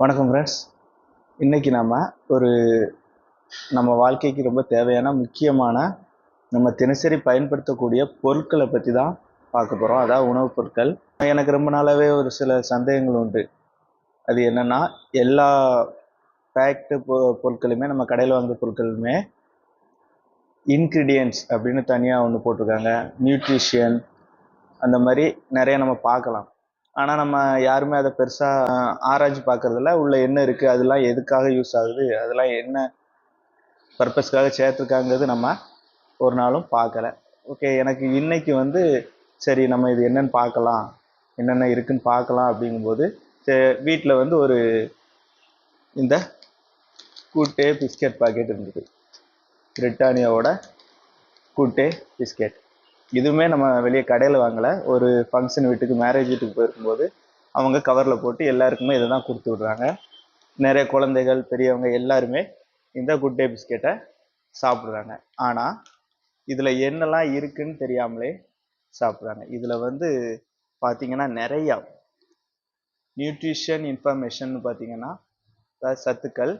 வணக்கம் ஃப்ரெண்ட்ஸ் இன்றைக்கி நம்ம ஒரு நம்ம வாழ்க்கைக்கு ரொம்ப தேவையான முக்கியமான நம்ம தினசரி பயன்படுத்தக்கூடிய பொருட்களை பற்றி தான் பார்க்க போகிறோம் அதாவது உணவுப் பொருட்கள். எனக்கு ரொம்ப நாளாகவே ஒரு சில சந்தேகங்கள் உண்டு. அது என்னென்னா எல்லா பேக்டு பொ பொருட்களுமே நம்ம கடையில் வாங்குற பொருட்களுமே இன்க்ரீடியன்ஸ் அப்படின்னு தனியாக ஒன்று போட்டிருக்காங்க. நியூட்ரிஷியன் அந்த மாதிரி நிறைய நம்ம பார்க்கலாம். ஆனால் நம்ம யாருமே அதை பெருசாக ஆராய்ச்சி பார்க்கறதில்ல. உள்ள என்ன இருக்குது அதெல்லாம் எதுக்காக யூஸ் ஆகுது அதெல்லாம் என்ன பர்பஸ்க்காக சேர்த்துருக்காங்கிறது நம்ம ஒரு நாளும் பார்க்கல. ஓகே எனக்கு இன்னைக்கு வந்து சரி நம்ம இது என்னன்னு பார்க்கலாம் என்னென்ன இருக்குன்னு பார்க்கலாம் அப்படிங்கும்போது வீட்டில் வந்து ஒரு இந்த கூட்டே பிஸ்கெட் பாக்கெட் இருந்தது. பிரிட்டானியாவோட கூட்டே பிஸ்கெட் இதுவுமே நம்ம வெளியே கடையில் வாங்கலை. ஒரு ஃபங்க்ஷன் வீட்டுக்கு மேரேஜ் வீட்டுக்கு போயிருக்கும்போது அவங்க கவரில் போட்டு எல்லாருக்குமே இதை தான் கொடுத்து விட்றாங்க. நிறைய குழந்தைகள் பெரியவங்க எல்லாருமே இந்த குட் டே பிஸ்கெட்டை சாப்பிட்றாங்க. ஆனால் இதில் என்னெல்லாம் இருக்குன்னு தெரியாமலே சாப்பிட்றாங்க. இதில் வந்து பார்த்திங்கன்னா நிறையா நியூட்ரிஷன் இன்ஃபர்மேஷன் பார்த்தீங்கன்னா சத்துக்கள்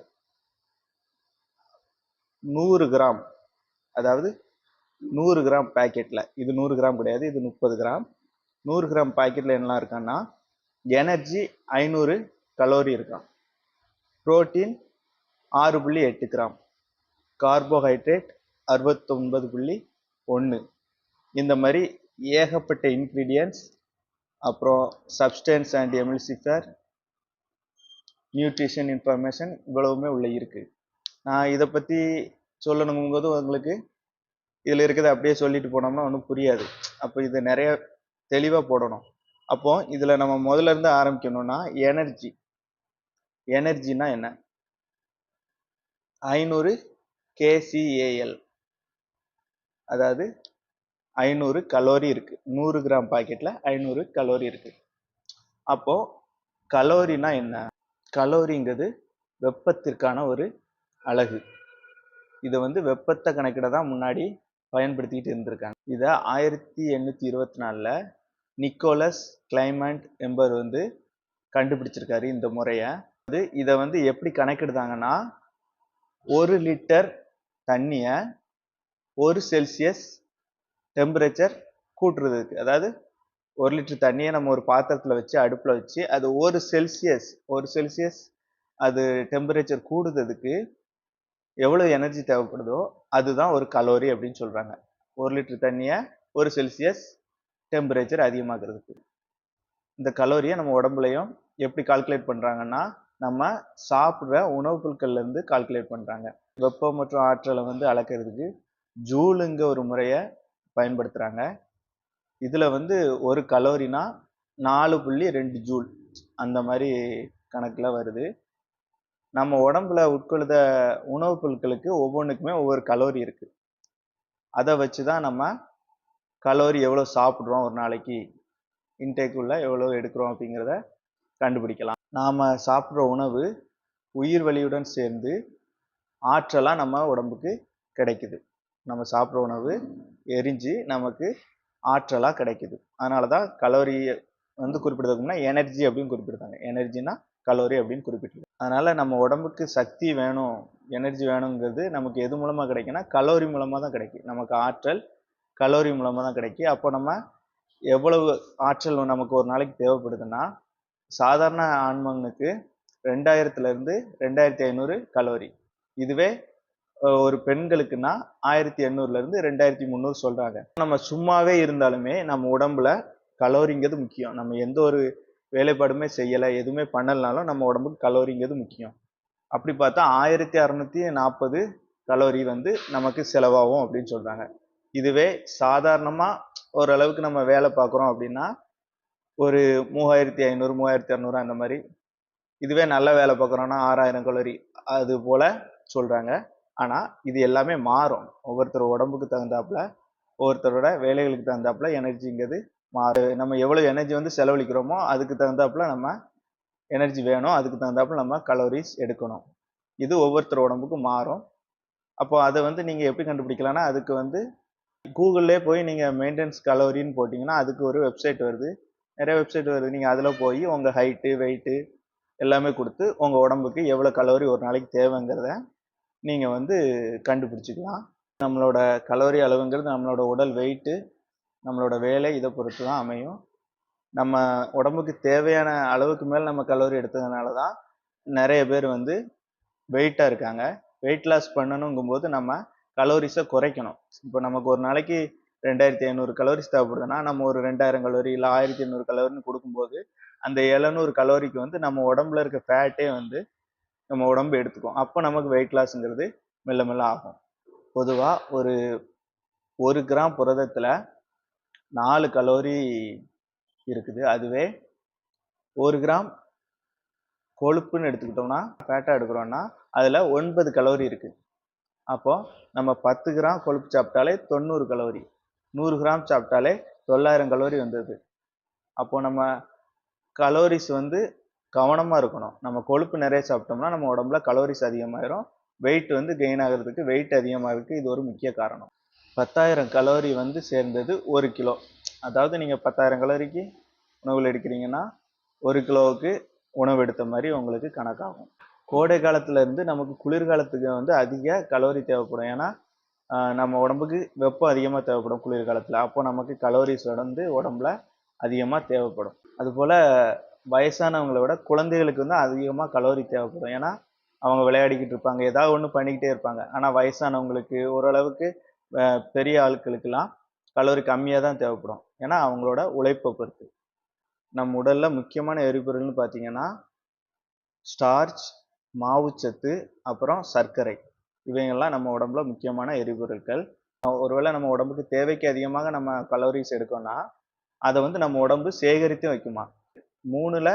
நூறு கிராம் அதாவது நூறு கிராம் பேக்கெட்டில் இது நூறு கிராம் கிடையாது இது முப்பது கிராம். நூறு கிராம் பாக்கெட்டில் என்னலாம் இருக்கான்னா எனர்ஜி ஐநூறு கலோரி இருக்கான் புரோட்டீன் ஆறு புள்ளி எட்டு கிராம். கார்போஹைட்ரேட் அறுபத்தொன்பது புள்ளி ஒன்று இந்த மாதிரி ஏகப்பட்ட இன்க்ரீடியன்ஸ் அப்புறம் substance and emulsifier nutrition information இவ்வளவுமே உள்ள இருக்குது நான் இதை பற்றி சொல்லணுங்கும்போது உங்களுக்கு இதில் இருக்கிறத அப்படியே சொல்லிட்டு போனோம்னா ஒன்றும் புரியாது. அப்போ இது நிறைய தெளிவாக போடணும். அப்போ இதில் நம்ம முதல்ல இருந்து ஆரம்பிக்கணும்னா எனர்ஜி எனர்ஜினா என்ன? ஐநூறு கேசிஏஎல் அதாவது ஐநூறு கலோரி இருக்கு. நூறு கிராம் பாக்கெட்ல ஐநூறு கலோரி இருக்கு. அப்போ கலோரினா என்ன? கலோரிங்கிறது வெப்பத்திற்கான ஒரு அழகு இதை வந்து வெப்பத்தை கணக்கிட தான் முன்னாடி பயன்படுத்திக்கிட்டு இருந்திருக்காங்க. இதை ஆயிரத்தி எண்ணூற்றி இருபத்தி நாலில் நிக்கோலஸ் கிளைமண்ட் என்பவர் வந்து கண்டுபிடிச்சிருக்காரு இந்த முறையை. அது இதை வந்து எப்படி கணக்கிடுதாங்கன்னா ஒரு லிட்டர் தண்ணியை ஒரு செல்சியஸ் டெம்பரேச்சர் கூட்டுறதுக்கு அதாவது ஒரு லிட்டர் தண்ணியை நம்ம ஒரு பாத்திரத்தில் வச்சு அடுப்பில் வச்சு அது ஒரு செல்சியஸ் ஒரு செல்சியஸ் அது டெம்பரேச்சர் கூடுறதுக்கு எவ்வளோ எனர்ஜி தேவைப்படுதோ அதுதான் ஒரு கலோரி அப்படின்னு சொல்கிறாங்க ஒரு லிட்டர் தண்ணியை ஒரு செல்சியஸ் டெம்பரேச்சர் அதிகமாகிறதுக்கு இந்த கலோரியை நம்ம உடம்புலையும் எப்படி கால்குலேட் பண்ணுறாங்கன்னா நம்ம சாப்பிட்ற உணவுப் பொருட்கள்லேருந்து கால்குலேட் பண்ணுறாங்க வெப்பம் மற்றும் ஆற்றலை வந்து அளக்கிறதுக்கு ஜூலுங்க ஒரு முறையை பயன்படுத்துகிறாங்க இதில் வந்து ஒரு கலோரினா நாலு புள்ளி ரெண்டு ஜூல் அந்த மாதிரி கணக்கில் வருது. நம்ம உடம்புல உட்கொள்ளுத உணவுப் பொருட்களுக்கு ஒவ்வொன்றுக்குமே ஒவ்வொரு கலோரி இருக்குது அதை வச்சு தான் நம்ம கலோரி எவ்வளோ சாப்பிட்றோம் ஒரு நாளைக்கு இன்டேக்குள்ள எவ்வளோ எடுக்கிறோம் அப்படிங்கிறத கண்டுபிடிக்கலாம். நாம் சாப்பிட்ற உணவு உயிர் வலியுடன் சேர்ந்து ஆற்றலாக நம்ம உடம்புக்கு கிடைக்குது. நம்ம சாப்பிட்ற உணவு எரிஞ்சு நமக்கு ஆற்றலாக கிடைக்குது. அதனால தான் கலோரி வந்து குறிப்பிடுறதுக்குன்னா எனர்ஜி அப்படின்னு குறிப்பிடுறாங்க. எனர்ஜினா கலோரி அப்படின்னு குறிப்பிட்டிருக்கு. அதனால் நம்ம உடம்புக்கு சக்தி வேணும் எனர்ஜி வேணுங்கிறது நமக்கு எது மூலமாக கிடைக்குன்னா கலோரி மூலமாக தான் கிடைக்கும் நமக்கு ஆற்றல் கலோரி மூலமாக தான் கிடைக்கும் அப்போ நம்ம எவ்வளவு ஆற்றல் நமக்கு ஒரு நாளைக்கு தேவைப்படுதுன்னா சாதாரண ஆண்மகனுக்கு ரெண்டாயிரத்துலேருந்து ரெண்டாயிரத்தி ஐநூறு கலோரி. இதுவே ஒரு பெண்களுக்குன்னா ஆயிரத்தி எண்ணூறுலேருந்து ரெண்டாயிரத்தி முந்நூறு சொல்கிறாங்க நம்ம சும்மாவே இருந்தாலுமே நம்ம உடம்புல கலோரிங்கிறது முக்கியம். நம்ம எந்த ஒரு வேலைப்பாடுமே செய்யலை எதுவுமே பண்ணலைனாலும் நம்ம உடம்புக்கு கலோரிங்கிறது முக்கியம். அப்படி பார்த்தா ஆயிரத்தி அறநூற்றி நாற்பது கலோரி வந்து நமக்கு செலவாகும் அப்படின்னு சொல்கிறாங்க இதுவே சாதாரணமாக ஓரளவுக்கு நம்ம வேலை பார்க்குறோம் அப்படின்னா ஒரு மூவாயிரத்தி ஐநூறு மூவாயிரத்தி இரநூறு அந்த மாதிரி. இதுவே நல்ல வேலை பார்க்குறோன்னா ஆறாயிரம் கலோரி அது போல் சொல்கிறாங்க ஆனால் இது எல்லாமே மாறும். ஒவ்வொருத்தர் உடம்புக்கு தகுந்தாப்புல ஒவ்வொருத்தரோட வேலைகளுக்கு தகுந்தாப்புல எனர்ஜிங்கிறது மாறு நம்ம எவ்வளோ எனர்ஜி வந்து செலவழிக்கிறோமோ அதுக்கு தகுந்தாப்புல நம்ம எனர்ஜி வேணும். அதுக்கு தகுந்தாப்புல நம்ம கலோரிஸ் எடுக்கணும். இது ஒவ்வொருத்தர் உடம்புக்கும் மாறும். அப்போ அதை வந்து நீங்கள் எப்படி கண்டுபிடிக்கலாம்னா அதுக்கு வந்து கூகுளிலே போய் நீங்கள் மெயின்டெனன்ஸ் கலோரின்னு போட்டிங்கன்னா அதுக்கு ஒரு வெப்சைட் வருது. நிறைய வெப்சைட் வருது. நீங்கள் அதில் போய் உங்கள் ஹைட்டு வெயிட்டு எல்லாமே கொடுத்து உங்கள் உடம்புக்கு எவ்வளோ கலோரி ஒரு நாளைக்கு தேவைங்கிறத நீங்கள் வந்து கண்டுபிடிச்சிக்கலாம். நம்மளோட கலோரி அளவுங்கிறது நம்மளோட உடல் வெயிட்டு நம்மளோட வேலை இதை பொறுத்து தான் அமையும். நம்ம உடம்புக்கு தேவையான அளவுக்கு மேல் நம்ம கலோரி எடுத்ததுனால தான் நிறைய பேர் வந்து வெயிட்டாக இருக்காங்க. வெயிட் லாஸ் பண்ணணுங்கும்போது நம்ம கலோரிஸை குறைக்கணும். இப்போ நமக்கு ஒரு நாளைக்கு ரெண்டாயிரத்தி ஐநூறு கலோரிஸ் தேவைப்படுதுன்னா நம்ம ஒரு ரெண்டாயிரம் கலோரி இல்லை ஆயிரத்தி ஐநூறு கலோரின்னு கொடுக்கும்போது அந்த எழுநூறு கலோரிக்கு வந்து நம்ம உடம்புல இருக்க ஃபேட்டே வந்து நம்ம உடம்பு எடுத்துக்கும். அப்போ நமக்கு வெயிட் லாஸுங்கிறது மெல்ல மெல்ல ஆகும். பொதுவாக ஒரு ஒரு கிராம் புரதத்தில் நாலு கலோரி இருக்குது. அதுவே ஒரு கிராம் கொழுப்புன்னு எடுத்துக்கிட்டோம்னா ஃபேட்டாக எடுக்கிறோன்னா அதில் ஒன்பது கலோரி இருக்குது அப்போது நம்ம பத்து கிராம் கொழுப்பு சாப்பிட்டாலே தொண்ணூறு கலோரி. நூறு கிராம் சாப்பிட்டாலே தொள்ளாயிரம் கலோரி வந்தது. அப்போது நம்ம கலோரிஸ் வந்து கவனமாக இருக்கணும். நம்ம கொழுப்பு நிறைய சாப்பிட்டோம்னா நம்ம உடம்புல கலோரிஸ் அதிகமாயிரும். வெயிட் வந்து கெயின் ஆகிறதுக்கு வெயிட் அதிகமாக இருக்குது இது ஒரு முக்கிய காரணம். பத்தாயிரம் கலோரி வந்து சேர்ந்தது ஒரு கிலோ. அதாவது நீங்கள் பத்தாயிரம் கலோரிக்கு உணவில் எடுக்கிறீங்கன்னா ஒரு கிலோவுக்கு உணவு எடுத்த மாதிரி உங்களுக்கு கணக்காகும். கோடை காலத்துலேருந்து நமக்கு குளிர்காலத்துக்கு வந்து அதிக கலோரி தேவைப்படும். ஏன்னா நம்ம உடம்புக்கு வெப்பம் அதிகமாக தேவைப்படும் குளிர்காலத்தில். அப்போ நமக்கு கலோரிஸ் வந்து உடம்புல அதிகமாக தேவைப்படும். அதுபோல் வயசானவங்களை விட குழந்தைகளுக்கு வந்து அதிகமாக கலோரி தேவைப்படும். ஏன்னா அவங்க விளையாடிக்கிட்டு இருப்பாங்க. ஏதாவது ஒன்று பண்ணிக்கிட்டே இருப்பாங்க. ஆனால் வயசானவங்களுக்கு ஓரளவுக்கு பெரிய ஆட்களுக்கெல்லாம் கலோரி கம்மியாக தான் தேவைப்படும். ஏன்னா அவங்களோட உழைப்பை பொறுத்து. நம் உடலில் முக்கியமான எரிபொருள்னு பார்த்தீங்கன்னா ஸ்டார்ச் மாவுச்சத்து அப்புறம் சர்க்கரை. இவைங்கள்லாம் நம்ம உடம்புல முக்கியமான எரிபொருட்கள். ஒருவேளை நம்ம உடம்புக்கு தேவைக்கு அதிகமாக நம்ம கலோரிஸ் எடுக்கோம்னா அதை வந்து நம்ம உடம்பு சேகரித்து வைக்குமா? மூணில்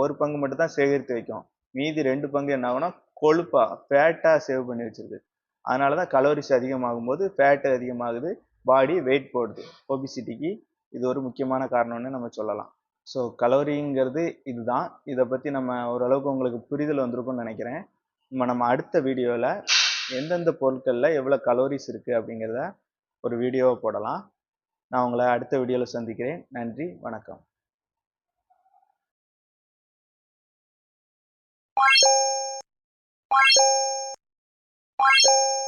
ஒரு பங்கு மட்டும் தான் சேகரித்து வைக்கும். மீதி ரெண்டு பங்கு என்ன ஆகும்னா கொழுப்பா ஃபேட்டாக சேவ் பண்ணி வச்சிருக்கு அதனால தான் கலோரிஸ் அதிகமாகும் போது ஃபேட் அதிகமாகுது பாடி வெயிட் போடுது. ஒபிசிட்டிக்கு இது ஒரு முக்கியமான காரணம்னு நம்ம சொல்லலாம். ஸோ கலோரிங்கிறது இதுதான். இதை பற்றி நம்ம ஓரளவுக்கு உங்களுக்கு புரிதல் வந்திருக்கும்னு நினைக்கிறேன். நம்ம நம்ம அடுத்த வீடியோவில் எந்தெந்த பொருட்களில் எவ்வளோ கலோரிஸ் இருக்குது அப்படிங்கிறத ஒரு வீடியோவை போடலாம். நான் உங்களை அடுத்த வீடியோவில் சந்திக்கிறேன். நன்றி வணக்கம். Thank you.